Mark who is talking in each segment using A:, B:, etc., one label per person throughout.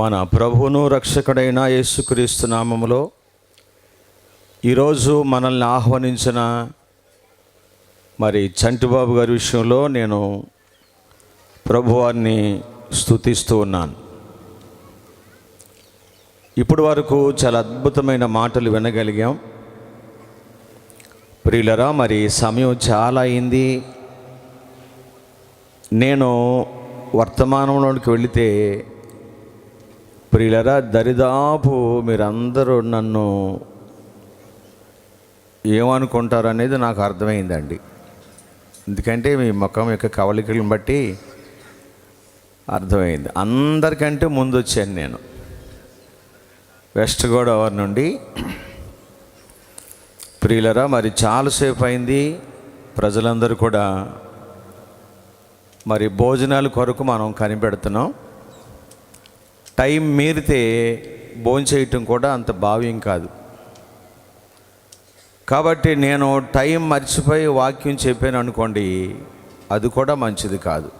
A: మన ప్రభువును రక్షకుడైన యేసుక్రీస్తు నామములో ఈరోజు మనల్ని ఆహ్వానించిన మరి చంటిబాబు గారి విషయంలో నేను ప్రభువారిని స్తుతిస్తూ ఉన్నాను. ఇప్పటి వరకు చాలా అద్భుతమైన మాటలు వినగలిగాం. ప్రియులరా మరి సమయం చాలా అయింది. నేను వర్తమానంలోనికి వెళితే ప్రియులరా దరిదాపు మీరందరూ నన్ను ఏమనుకుంటారనేది నాకు అర్థమైందండి. ఎందుకంటే మీ ముఖం యొక్క కవలికలను బట్టి అర్థమైంది. అందరికంటే ముందు వచ్చాను నేను. వెస్ట్ గోదావరి నుండి. ప్రియులరా మరి చాలాసేపు అయింది. ప్రజలందరూ కూడా మరి భోజనాల కొరకు మనం కనిపెడుతున్నాం. టైం మీరితే భోంచేయటం కూడా అంత భావ్యం కాదు. కాబట్టి నేను టైం మర్చిపోయి వాక్యం చెప్పాను అనుకోండి అది కూడా మంచిది కాదు.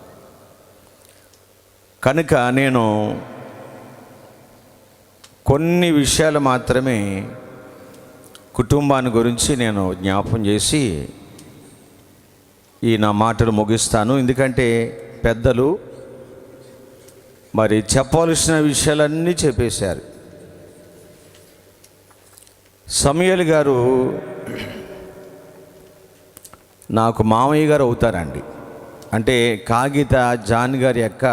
A: కనుక నేను కొన్ని విషయాలు మాత్రమే కుటుంబాన్ని గురించి నేను జ్ఞాపం చేసి ఈ నా మాటలు ముగిస్తాను. ఎందుకంటే పెద్దలు మరి చెప్పవలసిన విషయాలన్నీ చెప్పేశారు. సమయలు గారు నాకు మామయ్య గారు అవుతారండి. అంటే కాగిత జాన్ గారి యొక్క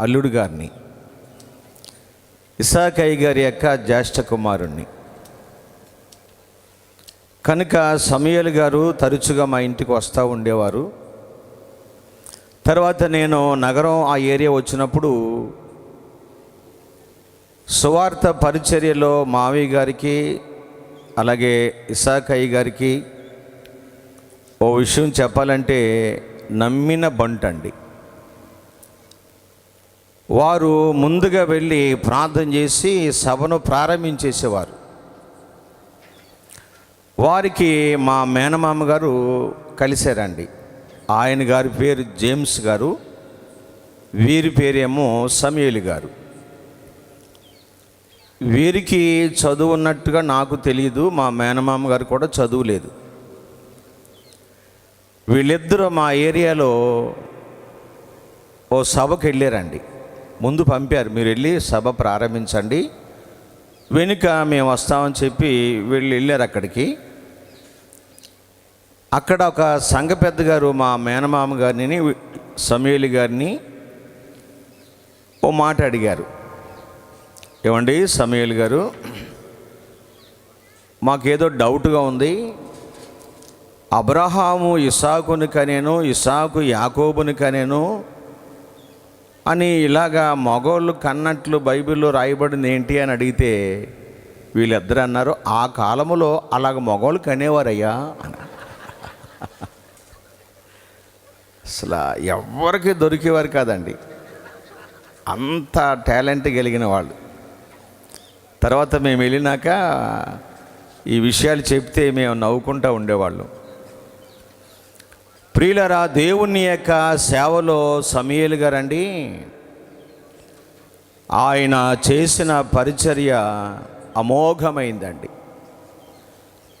A: అల్లుడు గారిని ఇసాకయ్య గారి యొక్క జ్యేష్ఠ కుమారుణ్ణి. కనుక సమయలు గారు తరచుగా మా ఇంటికి వస్తూ ఉండేవారు. తర్వాత నేను నగరం ఆ ఏరియా వచ్చినప్పుడు సువార్త పరిచర్యలో మావి గారికి అలాగే ఇసాకయ్య గారికి ఓ విషయం చెప్పాలంటే నమ్మిన బంటండి. వారు ముందుగా వెళ్ళి ప్రార్థన చేసి సభను ప్రారంభించేసేవారు. వారికి మా మేనమామ గారు కలిశారండి. ఆయన గారి పేరు జేమ్స్ గారు వీరి పేరేమో సమయలు గారు. వీరికి చదువు ఉన్నట్టుగా నాకు తెలియదు మా మేనమామ గారు కూడా చదువు లేదు వీళ్ళిద్దరూ మా ఏరియాలో ఓ సభకు వెళ్ళారండి. ముందు పంపారు మీరు వెళ్ళి సభ ప్రారంభించండి. వెనుక మేము వస్తామని చెప్పి వీళ్ళు వెళ్ళారు అక్కడికి. అక్కడ ఒక సంఘ పెద్ద గారు మా మేనమామ గారిని సమయలి గారిని ఓ మాట అడిగారు. ఏమండి సమయల్ గారు మాకేదో డౌట్గా ఉంది. అబ్రహాము ఇసాకుని కనేను ఇసాకు యాకోబుని కనేను అని ఇలాగా మగోళ్ళు కన్నట్లు బైబిల్లో రాయబడింది ఏంటి అని అడిగితే వీళ్ళిద్దరు అన్నారు ఆ కాలంలో అలాగ మగోళ్ళు కనేవారయ్యా అని. అసలు ఎవరికి దొరికేవారు కాదండి. అంత టాలెంట్ కలిగిన వాళ్ళు. తర్వాత మేము వెళ్ళినాక ఈ విషయాలు చెప్తే మేము నవ్వుకుంటూ ఉండేవాళ్ళం. ప్రియులరా దేవుని యొక్క సేవలో సమయలు గారండి. ఆయన చేసిన పరిచర్య అమోఘమైందండి.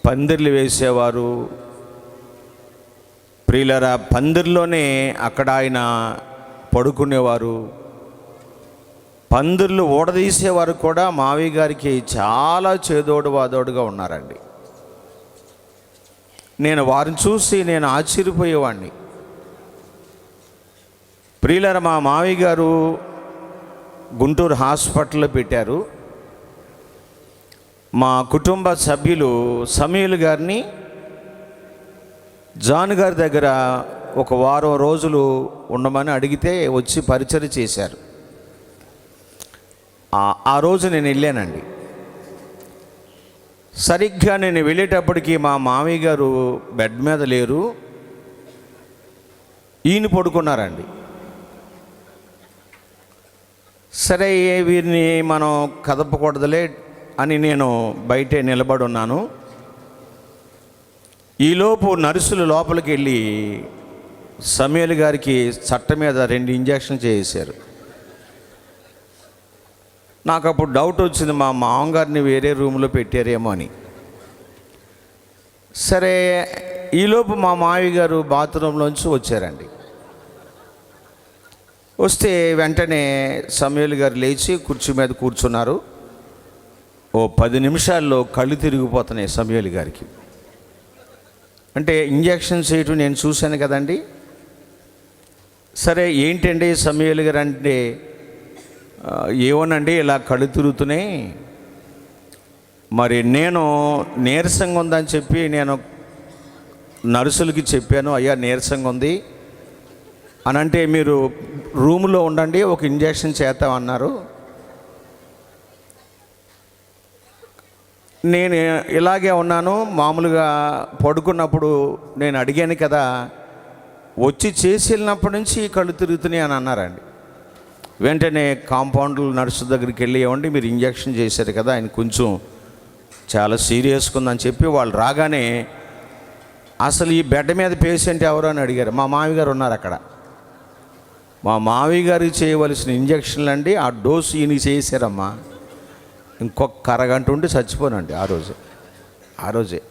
A: పందిర్లు వేసేవారు. ప్రియులరా పందిర్లోనే అక్కడ ఆయన పడుకునేవారు. పందిర్లు ఊడదీసేవారు కూడా మావి గారికి చాలా చేదోడు వాదోడుగా ఉన్నారండి. నేను వారిని చూసి నేను ఆశ్చర్యపోయేవాడిని ప్రియులర మా మావి గారు గుంటూరు హాస్పిటల్లో పెట్టారు. మా కుటుంబ సభ్యులు సమీల్ గారిని జాన్ గారి దగ్గర ఒక వారం రోజులు ఉండమని అడిగితే వచ్చి పరిచయం చేశారు. ఆ- రోజు నేను వెళ్ళానండి. సరిగ్గా నేను వెళ్ళేటప్పటికి మా మామయ్య గారు బెడ్ మీద లేరు. ఈయన పడుకున్నారండి. సరే వీరిని మనం కదపకూడదులే అని నేను బయటే నిలబడి ఉన్నాను. ఈలోపు నర్సులు లోపలికి వెళ్ళి సమీల్ గారికి చట్ట మీద రెండు ఇంజెక్షన్ చేశారు నాకు అప్పుడు డౌట్ వచ్చింది మా మామగారిని వేరే రూమ్లో పెట్టారేమో అని. సరే ఈలోపు మా మావి గారు బాత్రూంలోంచి వచ్చారండి. వస్తే వెంటనే సమయలు గారు లేచి కుర్చీ మీద కూర్చున్నారు. ఓ పది నిమిషాల్లో కళ్ళు తిరిగిపోతున్నాయి సమయలు గారికి. అంటే ఇంజక్షన్ చేయటం నేను చూశాను కదండి. సరే ఏంటండి సమయలు గారు అంటే ఏమోనండి ఇలా కళ్ళు తిరుగుతున్నాయి మరి నేను నీరసంగా ఉందని చెప్పి నేను నర్సులకి చెప్పాను అయ్యా నీరసంగా ఉంది అని అంటే మీరు రూమ్లో ఉండండి ఒక ఇంజెక్షన్ చేస్తామన్నారు నేను ఇలాగే ఉన్నాను మామూలుగా పడుకున్నప్పుడు నేను అడిగాను కదా వచ్చి చేసి వెళ్ళినప్పటి నుంచి కళ్ళు తిరుగుతున్నాయి అని అన్నారండి. వెంటనే కాంపౌండ్లు నర్సు దగ్గరికి వెళ్ళి ఏమండి మీరు ఇంజెక్షన్ చేశారు కదా ఆయన కొంచెం చాలా సీరియస్గా ఉందని చెప్పి వాళ్ళు రాగానే అసలు ఈ బెడ్ మీద పేషెంట్ ఎవరు? అని అడిగారు. మా మావి గారు ఉన్నారు అక్కడ. మా మావి గారికి చేయవలసిన ఇంజక్షన్లు అండి ఆ డోసు ఈయన చేశారమ్మా. ఇంకొక అరగంట ఉండి చచ్చిపోనండి ఆ రోజే. ఆ రోజే.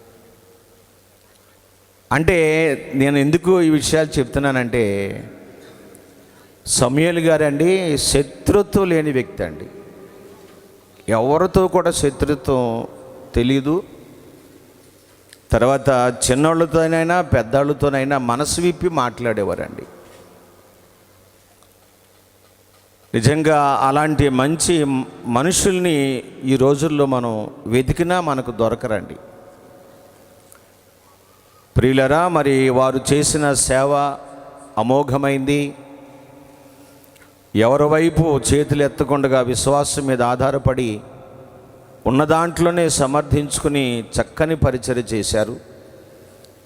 A: అంటే నేను ఎందుకు ఈ విషయాలు చెప్తున్నానంటే సమయలు గారండి శత్రుత్వం లేని వ్యక్తి అండి. ఎవరితో కూడా శత్రుత్వం తెలీదు. తర్వాత చిన్నోళ్ళతోనైనా పెద్దవాళ్ళతోనైనా మనసు విప్పి మాట్లాడేవారండి. నిజంగా అలాంటి మంచి మనుషుల్ని ఈ రోజుల్లో మనం వెతికినా మనకు దొరకరండి. ప్రియులరా మరి వారు చేసిన సేవ అమోఘమైంది. ఎవరి వైపు చేతులు ఎత్తకుండా విశ్వాసం మీద ఆధారపడి ఉన్న దాంట్లోనే సమర్థించుకుని చక్కని పరిచయం చేశారు.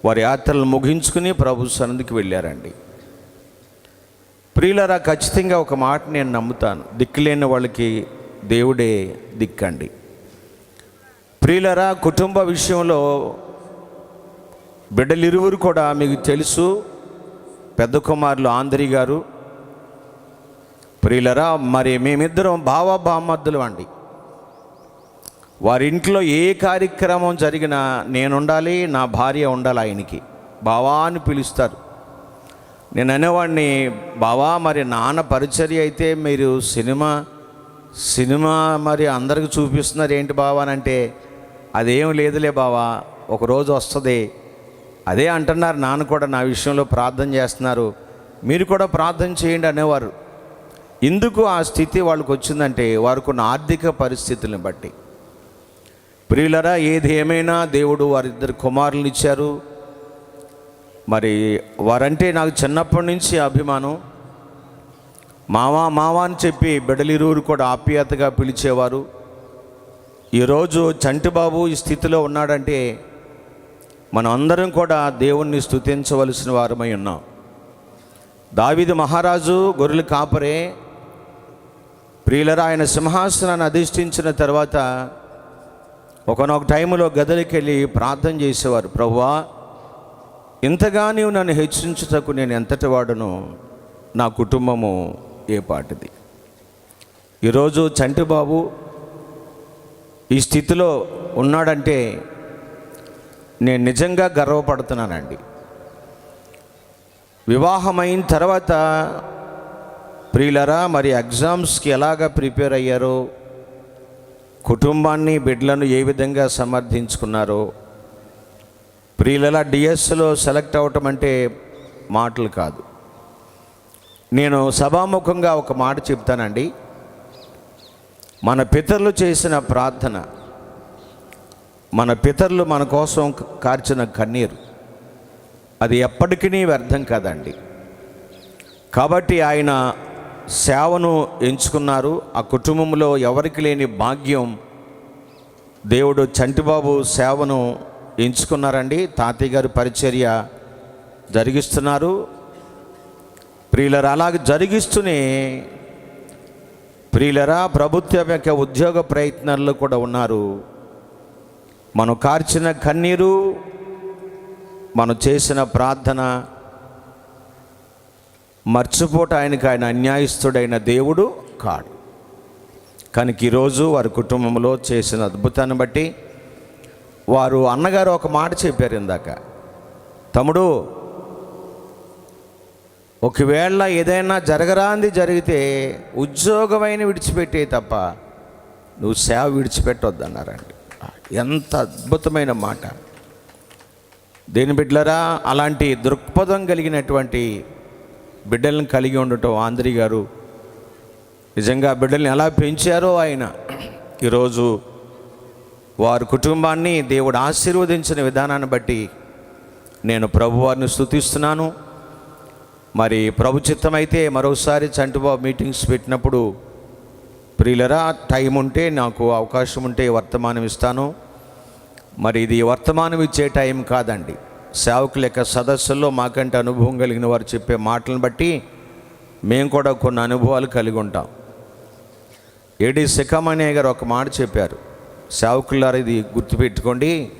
A: వారి యాత్రలు ముగించుకుని ప్రభు సన్నిధికి వెళ్ళారండి. ప్రియులరా ఖచ్చితంగా ఒక మాట నేను నమ్ముతాను. దిక్కులేని వాళ్ళకి దేవుడే దిక్కండి. ప్రియులరా కుటుంబ విషయంలో బిడ్డలిరువురు కూడా మీకు తెలుసు. పెద్ద కుమారులు ఆంధ్రి గారు ప్రియులరా మరి మేమిద్దరం భావభామద్దులు అండి. వారి ఇంట్లో ఏ కార్యక్రమం జరిగినా నేనుండాలి నా భార్య ఉండాలి ఆయనకి. బావా అని పిలుస్తారు. నేను అనేవాడిని బావా మరి నాన్న పరిచర్య అయితే మీరు సినిమా సినిమా మరి అందరికి చూపిస్తున్నారు ఏంటి బావా అని అంటే అదేం లేదులే బావా ఒకరోజు వస్తుంది. అదే అంటున్నారు నాన్న కూడా నా విషయంలో ప్రార్థన చేస్తున్నారు. మీరు కూడా ప్రార్థన చేయండి అనేవారు. ఎందుకు ఆ స్థితి వాళ్ళకు వచ్చిందంటే వారికున్న ఆర్థిక పరిస్థితులను బట్టి. ప్రియులరా ఏది ఏమైనా దేవుడు వారిద్దరు కుమారులు ఇచ్చారు. మరి వారంటే నాకు చిన్నప్పటి నుంచి అభిమానం. మావా మావా అని చెప్పి బిడలిరువురు కూడా ఆప్యాయతగా పిలిచేవారు. ఈరోజు చంటిబాబు ఈ స్థితిలో ఉన్నాడంటే మనం అందరం కూడా దేవుణ్ణి స్తుతించవలసిన వారమై ఉన్నాం. దావిది మహారాజు గొర్రెలు కాపరే ప్రియులరా ఆయన సింహాసనాన్ని అధిష్ఠించిన తర్వాత ఒకనొక టైంలో గదికి వెళ్ళి ప్రార్థన చేసేవారు. ప్రభువా ఇంతగా నీవు నన్ను హెచ్చించుటకు నేను ఎంతటి వాడును? నా కుటుంబము ఏ పాటిది? ఈరోజు చంటిబాబు ఈ స్థితిలో ఉన్నాడంటే నేను నిజంగా గర్వపడుతున్నానండి. వివాహమైన తర్వాత ప్రియులరా మరి ఎగ్జామ్స్కి ఎలాగ ప్రిపేర్ అయ్యారో? కుటుంబాన్ని బిడ్డలను ఏ విధంగా సమర్థించుకున్నారో? ప్రియులలా డిఎస్లో సెలెక్ట్ అవ్వటం అంటే మాటలు కాదు. నేను సభాముఖంగా ఒక మాట చెప్తానండి. మన పితరులు చేసిన ప్రార్థన మన పితరులు మన కోసం కార్చిన కన్నీరు అది ఎప్పటికీ వ్యర్థం కాదండి. కాబట్టి ఆయన సేవను ఎంచుకున్నారు. ఆ కుటుంబంలో ఎవరికి లేని భాగ్యం దేవుడు చంటిబాబు సేవను ఎంచుకున్నారండి. తాతయ్య గారు పరిచర్య జరిగిస్తున్నారు. ప్రియులరా అలాగ జరిగిస్తూనే ప్రియులరా ప్రభుత్వం యొక్క ఉద్యోగ ప్రయత్నాల్లో కూడా ఉన్నారు. మనం కార్చిన కన్నీరు మనం చేసిన ప్రార్థన మర్చిపోట ఆయనకి ఆయన అన్యాయస్తుడైన దేవుడు కాడు. కనుక ఈరోజు వారి కుటుంబంలో చేసిన అద్భుతాన్ని బట్టి వారు అన్నగారు ఒక మాట చెప్పారు ఇందాక. తమ్ముడు ఒకవేళ ఏదైనా జరగరాంది జరిగితే ఉద్యోగమైన విడిచిపెట్టే తప్ప నువ్వు సేవ విడిచిపెట్టొద్దు అన్నారండి ఎంత అద్భుతమైన మాట. దేని బిడ్డలరా అలాంటి దృక్పథం కలిగినటువంటి బిడ్డలను కలిగి ఉండటం. ఆంధ్రి గారు నిజంగా బిడ్డల్ని ఎలా పెంచారో ఆయన. ఈరోజు వారి కుటుంబాన్ని దేవుడు ఆశీర్వదించిన విధానాన్ని బట్టి నేను ప్రభువారిని స్థుతిస్తున్నాను. మరి ప్రభు చిత్తమైతే మరోసారి చంటిబాబు మీటింగ్స్ పెట్టినప్పుడు ప్రియులరా టైం ఉంటే నాకు అవకాశం ఉంటే వర్తమానం ఇస్తాను. మరి ఇది వర్తమానం ఇచ్చే టైం కాదండి. సేవకుల యొక్క సదస్సుల్లో మాకంటే అనుభవం కలిగిన వారు చెప్పే మాటలను బట్టి మేము కూడా కొన్ని అనుభవాలు కలిగి ఉంటాం. ఏడి సికమణయ్య గారు ఒక మాట చెప్పారు. సేవకులారు ఇది గుర్తుపెట్టుకోండి.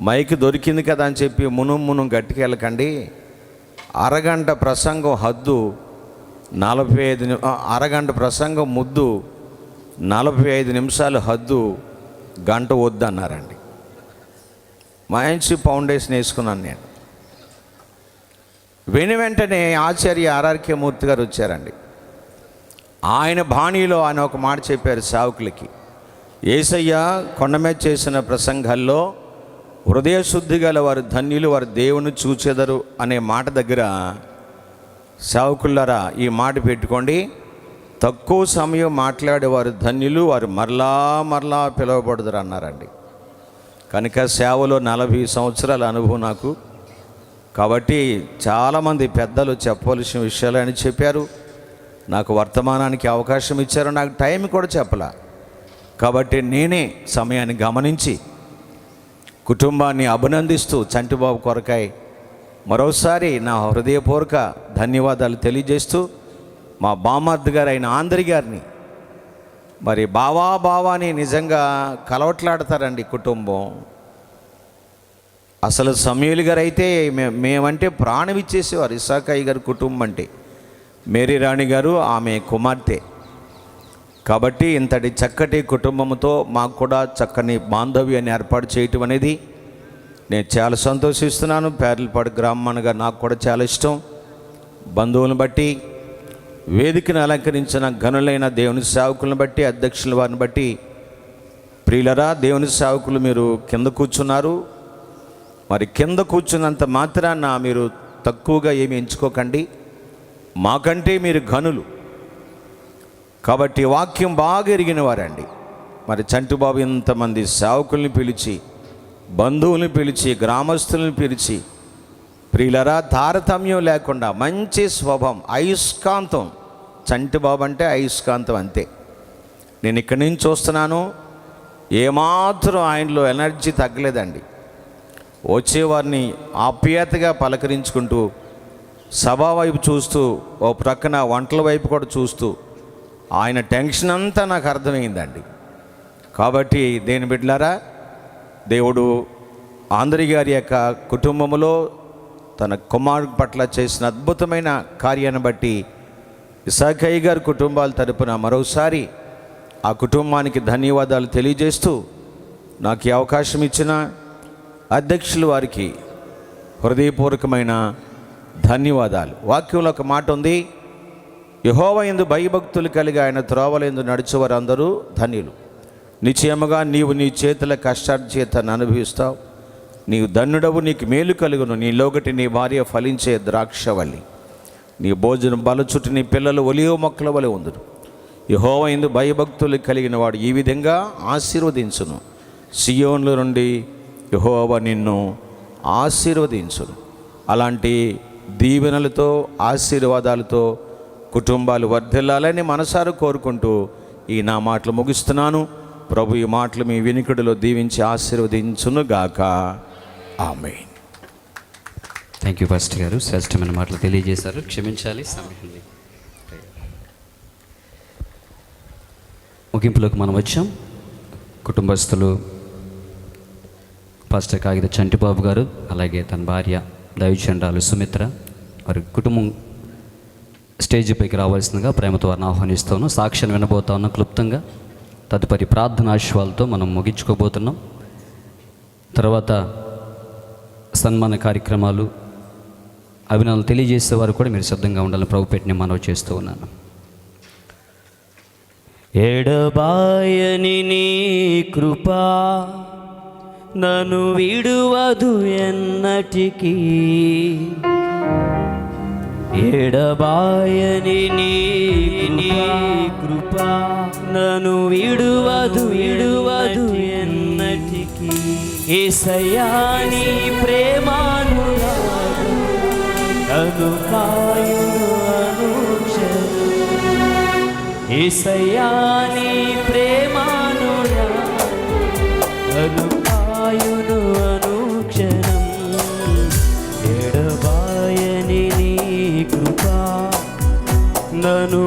A: మైక్ దొరికింది కదా అని చెప్పి మునుం మును గట్టికి వెళ్ళకండి. అరగంట ప్రసంగం హద్దు నలభై ఐదు అరగంట ప్రసంగం ముద్దు నలభై ఐదు నిమిషాలు హద్దు గంట వద్దన్నారండి. మంచి ఫౌండేషన్ వేసుకున్నాను నేను. విని వెంటనే ఆచార్య ఆర్ఆర్కే మూర్తి గారు వచ్చారండి. ఆయన బాణీలో ఆయన ఒక మాట చెప్పారు సావుకులకి. ఏసయ్య కొండ మీద చేసిన ప్రసంగాల్లో హృదయశుద్ధి గల వారు ధన్యులు వారు దేవుని చూచెదరు అనే మాట దగ్గర సావుకులారా ఈ మాట పెట్టుకోండి. తక్కువ సమయం మాట్లాడేవారు ధన్యులు వారు మరలా మరలా పిలువబడదురు అన్నారండి కనుక సేవలో నలభై సంవత్సరాల అనుభవం నాకు. కాబట్టి చాలామంది పెద్దలు చెప్పవలసిన విషయాలు అని చెప్పారు. నాకు వర్తమానానికి అవకాశం ఇచ్చారు. నాకు టైం కూడా చెప్పలా. కాబట్టి నేనే సమయాన్ని గమనించి కుటుంబాన్ని అభినందిస్తూ చంటిబాబు కొరకాయ మరోసారి నా హృదయపూర్వక ధన్యవాదాలు తెలియజేస్తూ మా బామర్ది గారు అయిన ఆంధ్రి గారిని మరి బావా బావాని నిజంగా కలవట్లాడతారండి కుటుంబం. అసలు సమయులు గారు అయితే మేమంటే ప్రాణం ఇచ్చేసేవారు ఇసాకాయి గారి కుటుంబం అంటే. మేరీ రాణి గారు ఆమె కుమార్తె. కాబట్టి ఇంతటి చక్కటి కుటుంబంతో మాకు కూడా చక్కని బాంధవ్యాన్ని ఏర్పాటు చేయటం అనేది నేను చాలా సంతోషిస్తున్నాను. పేర్లపాడు గ్రామన్నగా నాకు కూడా చాలా ఇష్టం. బంధువులను బట్టి వేదికను అలంకరించిన ఘనులైన దేవుని సేవకులను బట్టి అధ్యక్షుల వారిని బట్టి ప్రియులరా దేవుని సేవకులు మీరు కింద కూర్చున్నారు. మరి కింద కూర్చున్నంత మాత్రాన మీరు తక్కువగా ఏమి ఎంచుకోకండి. మాకంటే మీరు ఘనులు. కాబట్టి వాక్యం బాగా ఎరిగిన వారండి. మరి చంటుబాబు ఇంతమంది సేవకుల్ని పిలిచి బంధువుల్ని పిలిచి గ్రామస్తుల్ని పిలిచి ప్రియులరా తారతమ్యం లేకుండా మంచి స్వభావం అయస్కాంతం చంటి బాబు అంటే అయస్కాంతం అంతే. నేను ఇక్కడి నుంచి చూస్తున్నాను ఏమాత్రం ఆయనలో ఎనర్జీ తగ్గలేదండి. వచ్చేవారిని ఆప్యాయతగా పలకరించుకుంటూ సభా వైపు చూస్తూ ఓ ప్రక్కన వంటల వైపు కూడా చూస్తూ ఆయన టెన్షన్ అంతా నాకు అర్థమైందండి. కాబట్టి దేని బిడ్డలారా దేవుడు ఆంధ్రి గారి యొక్క కుటుంబంలో తన కుమారుడు పట్ల చేసిన అద్భుతమైన కార్యాన్ని బట్టి ఇసాకయ్య గారి కుటుంబాల తరపున మరోసారి ఆ కుటుంబానికి ధన్యవాదాలు తెలియజేస్తూ నాకు ఈ అవకాశం ఇచ్చిన అధ్యక్షులు వారికి హృదయపూర్వకమైన ధన్యవాదాలు. వాక్యంలో ఒక మాట ఉంది. యహోవ ఎందు భయభక్తులు కలిగి ఆయన త్రోవలందు నడిచేవారందరూ ధన్యులు. నిశ్చయముగా నీవు నీ చేతుల కష్టార్జీతను అనుభవిస్తావు నీవు ధన్యుడవు నీకు మేలు కలుగును. నీ లోగటి నీ భార్య ఫలించే ద్రాక్షవల్లి. నీ భోజనం బల చుట్టూ నీ పిల్లలు ఒలియో మొక్కల వలె ఉందురు యహోవ ఎందు భయభక్తులు కలిగిన వాడు ఈ విధంగా ఆశీర్వదించును. సియోన్ల నుండి యహోవ నిన్ను ఆశీర్వదించును. అలాంటి దీవెనలతో ఆశీర్వాదాలతో కుటుంబాలు వర్ధిల్లాలని మనసారు కోరుకుంటూ ఈ నా మాటలు ముగిస్తున్నాను. ప్రభు ఈ మాటలు మీ వినికిడిలో దీవించి ఆశీర్వదించును గాక ఆమె
B: థ్యాంక్ యూ ఫస్ట్ గారు. శ్రేష్టమైన మాటలు తెలియజేశారు. క్షమించాలి సమయం ముగింపులోకి మనం వచ్చాం. కుటుంబస్తులు పాస్టర్ కాగిత చంటిబాబు గారు అలాగే తన భార్య దైవచండాలు సుమిత్ర వారి కుటుంబం స్టేజ్ పైకి రావాల్సిందిగా ప్రేమతో వారిని ఆహ్వానిస్తాను సాక్ష్యం వినబోతా ఉన్న క్లుప్తంగా. తదుపరి ప్రార్థనాశ్వాలతో మనం ముగించుకోబోతున్నాం. తర్వాత సన్మాన కార్యక్రమాలు అభినందనలు తెలియజేసే వారు కూడా మీరు సిద్ధంగా ఉండాలని ప్రభు పెట్టిన మనవి చేస్తూ ఉన్నాను. ఎడబాయని నీ కృపా నన్ను విడువదు ఎన్నటికీ. ఎడబాయని నీ నీ కృపా నన్ను విడువదు విడువదు ఎన్నటికీ. ఏసయాని ప్రేమ అనుక్షణం ఏసయాని ప్రేమానురాగం నన్ను అనుక్షణం ఎడబాయని నీ కృపా నన్ను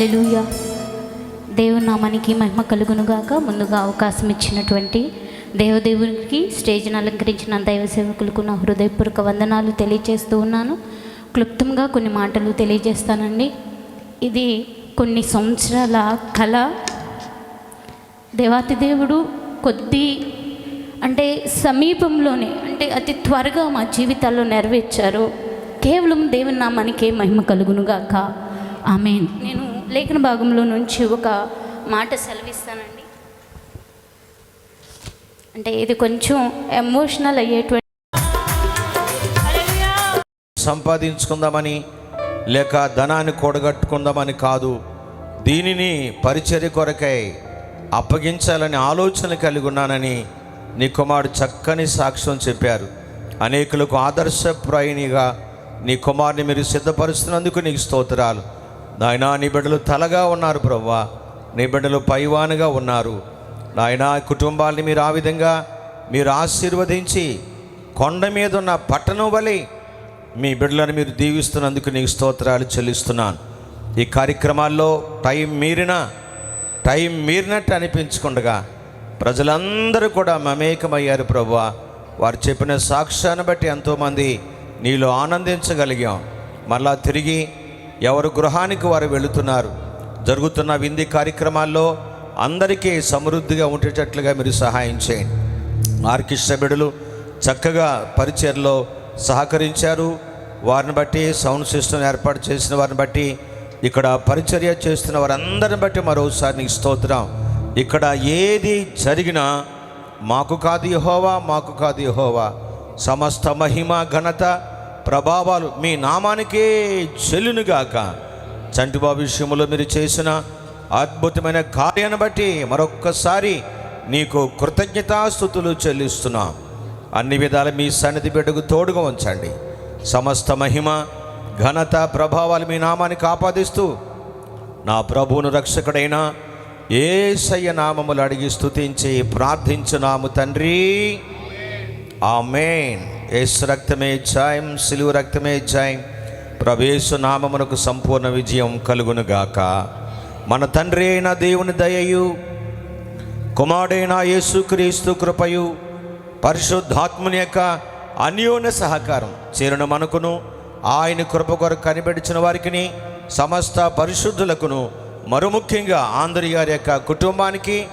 C: హల్లెలూయ. దేవుని నామానికి మహిమ కలుగునుగాక. ముందుగా అవకాశం ఇచ్చినటువంటి దేవదేవునికి స్టేజ్ని అలంకరించిన దైవ సేవకులకు నా హృదయపూర్వక వందనాలు తెలియజేస్తూ ఉన్నాను. క్లుప్తంగా కొన్ని మాటలు తెలియజేస్తానండి. ఇది కొన్ని సంవత్సరాల కళ. దేవాతి దేవుడు కొద్ది అంటే సమీపంలోనే అంటే అతి త్వరగా మా జీవితాల్లో నెరవేర్చారు. కేవలం దేవుని నామానికే మహిమ కలుగునుగాక. ఆమె నేను లేఖన భాగంలో నుంచి ఒక మాట సెలవిస్తానండి. అంటే ఇది కొంచెం ఎమోషనల్ అయ్యేటువంటి
A: సంపాదించుకుందామని లేక ధనాన్ని కూడగట్టుకుందామని కాదు దీనిని పరిచర్య కొరకై అప్పగించాలని ఆలోచన కలిగి ఉన్నానని నీ కుమారుడు చక్కని సాక్ష్యం చెప్పారు. అనేకులకు ఆదర్శప్రాయినిగా నీ కుమారుని మీరు సిద్ధపరుస్తున్నందుకు నీకు స్తోత్రాలు. నాయనా నీ బిడ్డలు తలగా ఉన్నారు ప్రవ్వా. నీ బిడ్డలు పైవానుగా ఉన్నారు. నాయనా కుటుంబాల్ని మీరు ఆ విధంగా మీరు ఆశీర్వదించి కొండ మీద ఉన్న పట్టణం వలి మీ బిడ్డలను మీరు దీవిస్తున్నందుకు నీకు స్తోత్రాలు చెల్లిస్తున్నాను. ఈ కార్యక్రమాల్లో టైం మీరిన టైం మీరినట్టు అనిపించుకుండగా ప్రజలందరూ కూడా మమేకమయ్యారు ప్రభువా వారు చెప్పిన సాక్ష్యాన్ని బట్టి ఎంతోమంది నీలో ఆనందించగలిగాం. మళ్ళా తిరిగి ఎవరు గృహానికి వారు వెళుతున్నారు. జరుగుతున్న వింది కార్యక్రమాల్లో అందరికీ సమృద్ధిగా ఉండేటట్లుగా మీరు సహాయం చేయండి. ఆర్కిష్ట బిడులు చక్కగా పరిచయలో సహకరించారు. వారిని బట్టి సౌండ్ సిస్టమ్ ఏర్పాటు చేసిన వారిని బట్టి ఇక్కడ పరిచర్య చేస్తున్న వారందరిని బట్టి మరోసారి నీకు స్తోత్రం. ఇక్కడ ఏది జరిగినా మాకు కాదు యహోవా మాకు కాదు యహోవా. సమస్త మహిమ ఘనత ప్రభావాలు మీ నామానికే చెల్లునుగాక. చంటిబాబు విషయంలో మీరు చేసిన అద్భుతమైన కార్యాన్ని బట్టి మరొక్కసారి నీకు కృతజ్ఞతాస్థుతులు చెల్లిస్తున్నాం. అన్ని విధాలు మీ సన్నిధి బిడ్డకు తోడుగా ఉంచండి. సమస్త మహిమ ఘనత ప్రభావాలు మీ నామానికి ఆపాదిస్తూ నా ప్రభువును రక్షకుడైన ఏసయ్య నామములు అడిగి స్థుతించి ప్రార్థించున్నాము తండ్రి. ఆమెన్. యేసు రక్తమే జాయం సిలువు రక్తమే జాయం. ప్రవేశు నామమునకు సంపూర్ణ విజయం కలుగునుగాక. మన తండ్రి అయిన దేవుని దయయు కుమారుడైన యేసుక్రీస్తు కృపయు పరిశుద్ధాత్ముని యొక్క అన్యోన్య సహకారం చేరున మనకును. ఆయన కృప కొరకు కనిపెడిచిన వారికి సమస్త పరిశుద్ధులకును మరుముఖ్యంగా ఆంధ్రి గారి యొక్క కుటుంబానికి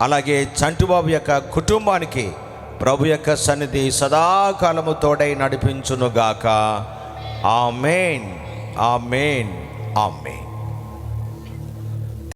A: అలాగే చంటుబాబు యొక్క కుటుంబానికి ప్రభు యొక్క సన్నిధి సదాకాలము తోడై నడిపించునుగాక. ఆమెన్. ఆమెన్. ఆమెన్.